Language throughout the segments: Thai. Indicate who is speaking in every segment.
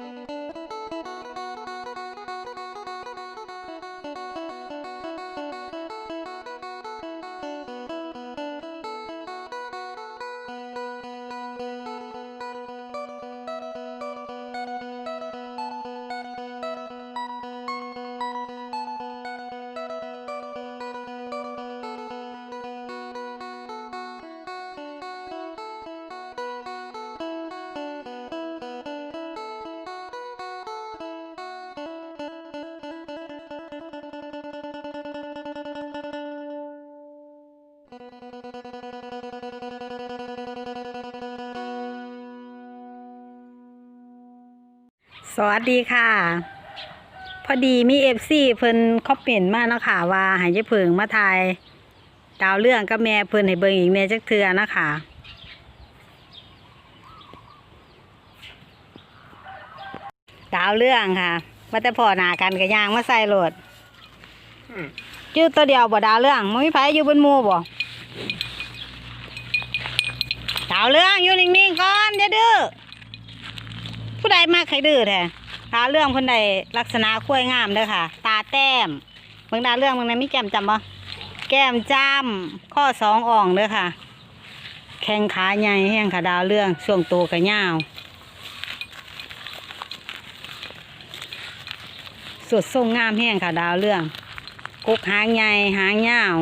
Speaker 1: Música สวัสดีค่ะ พอดีมีเอฟซีเพิ่นคอมเมนต์มาเนาะค่ะว่าให้ยายเพิงมาถ่ายดาวเรื่องกับแม่เพิ่นให้เบิ่งอีกแน่จักเทือนะคะดาวเรื่องค่ะว่าแต่พอหนากันกับยางมาใส่โหลดจื้อตัวเดียวบ่ดาวเรื่องมันมีไผอยู่บนมูบ่ดาวเรื่องอยู่นิ่งๆก่อนอย่าดื้อ ผู้ใดมากใครดื้อแท้ตาเรื่องคนใดลักษณะคุ้ยงามเด้อค่ะ ตาแต้มเบิ่งดาเรื่องเบิ่งนั้นมีแก้มจำบ่แก้มจ้ำข้อสองอ่องเด้อค่ะ แข้งขาใหญ่แห้งค่ะดาวเรื่องช่วงโตวกับยาวสวดทรงงามแห้งค่ะดาวเรื่องกุกหางใหญ่หางยาว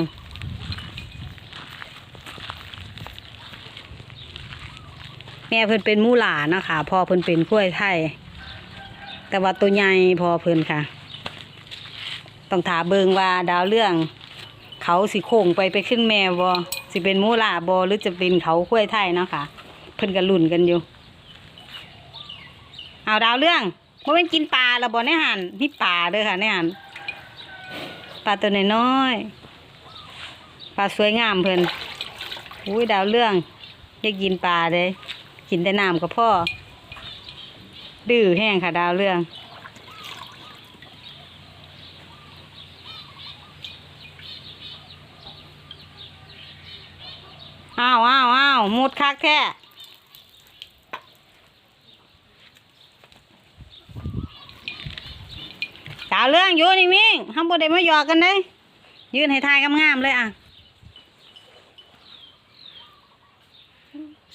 Speaker 1: แม่เพิ่นเป็นมูหลานะคะพ่อเพิ่นเป็นกล้วยไทย แต่ว่าตัวใหญ่พอเพิ่นค่ะ ต้องถามเบิงว่าดาวเรื่อง เขาสิโค้งไปไปขึ้นแม่บ่สิเป็นมูหลาบ่หรือจะเป็นเขากล้วยไทยเนาะค่ะ เพิ่นก็ลุ้นกันอยู่ เอาดาวเรื่องบ่แม่นกินปลาแล้วบ่ในหันนี่ปลาเด้อค่ะในหันปลาตัวน้อยปลาสวยงามเพิ่นอุ้ยดาวเรื่องอยากกินปลาเด้ กินแต่น้ำกับพ่อดื้อแห้งค่ะดาวเรื่อง อ้าวอ้าวอ้าวมุดคักแท้ดาวเรื่องอยู่นิ่งๆห้ามบดได้มาหยอกกันเลย ยืนให้ทายงามๆเลยอะ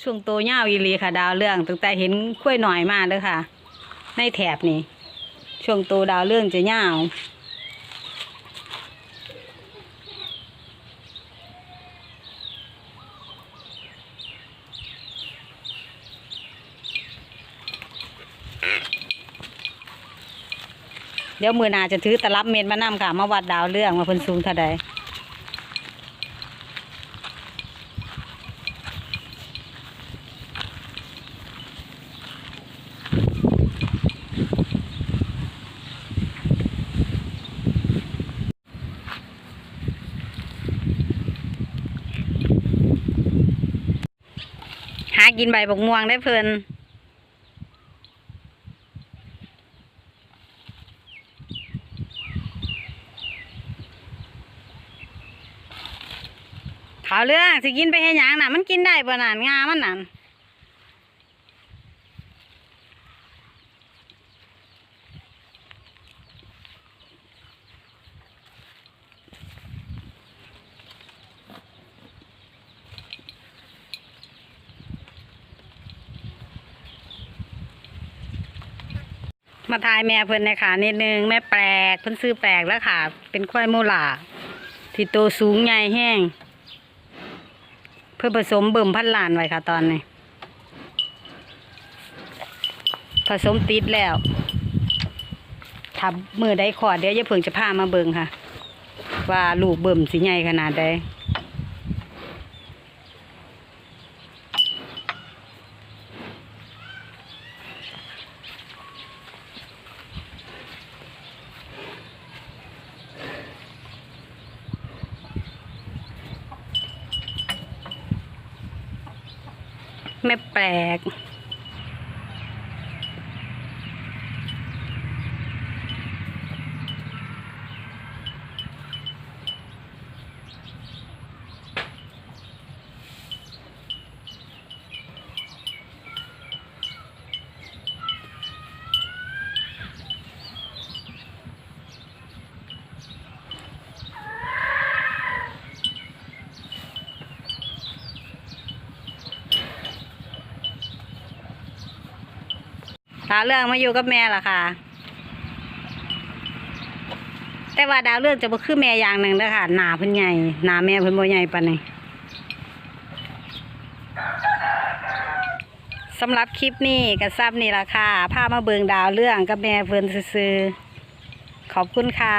Speaker 1: ช่วงโตเงาอีลีค่ะ ดาวเรื่องตั้งแต่เห็นข้วยหน่อยมาเลยค่ะ ในแถบนี้ ช่วงโตดาวเรื่องจะเงาเดี๋ยวมือนาจะถือตะลับเม็ดมานำค่ะ มาวัดดาวเรื่องมาเพิ่นสูงเท่าใด หา กินใบบกม่วงได้เพลินขาวเรื่องสิกินไปให้หยังน่ะ มันกินได้บ่นานงามันนั่น มาทายแม่เพิ่นในค่ะนิดนึงแม่แปลกเพิ่นซื้อแปลกแล้วค่ะ เป็นควายโมลาที่โตสูงใหญ่แห้ง เพื่อผสมเบิ่มพันลานไว้ค่ะตอนนี้ ผสมติดแล้วถ้ามือได้ขอดเดี๋ยวจะเพิ่งจะพามาเบิ่งค่ะ ว่าลูกเบิ่มสิใหญ่ขนาดใด แม่แปลก ดาวเรื่องมาอยู่กับแม่ล่ะค่ะ แต่ว่าดาวเรื่องจะบ่คือแม่อย่างหนึ่งนะค่ะหนาเพิ่นใหญ่หนาแม่เพิ่นบ่ใหญ่ปานนี้สำหรับคลิปนี้ก็ซ้ำนี่ล่ะค่ะพามาเบิงดาวเรื่องกับแม่เพิ่นซื้อขอบคุณค่ะ